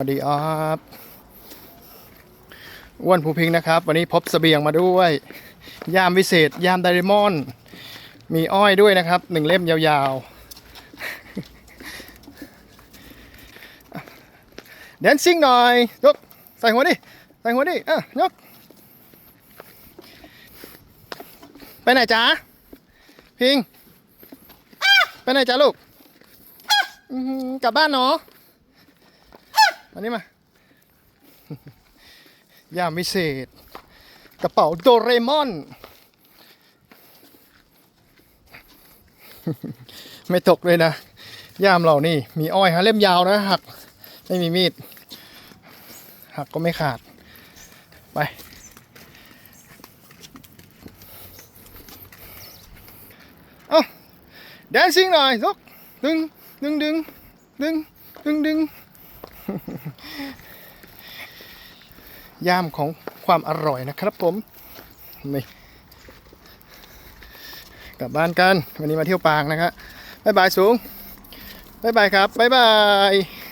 สวัสดีครับอ้วนภูพิงค์นะครับ วันนี้พบเสบียงมาด้วย ยามวิเศษ ยามไดเรมอนด์มีอ้อยด้วยนะครับหนึ่งเล่มยาวๆ แดนซิ่งหน่อยยกใส่หัวดิ ใส่หัวดิอะยก ไปไหนจ๊ะ พิงค์ไปไหนจ๊ะลูก กลับบ้านเนาะ อันนี้มา ยามวิเศษ กระเป๋าโดเรมอน ไม่ตกเลยนะย่ามเรานี่ มีอ้อยฮะเล่มยาวนะหัก ไม่มีมีด หักก็ไม่ขาด ไปเอาแดนซิ่งหน่อยยกดึงดึงดึงดึงดึงดึง ย่ามของความอร่อยนะครับผมนี่กลับบ้านกัน วันนี้มาเที่ยวปางนะครับบ๊ายบายสูงบ๊ายบายครับบ๊ายบาย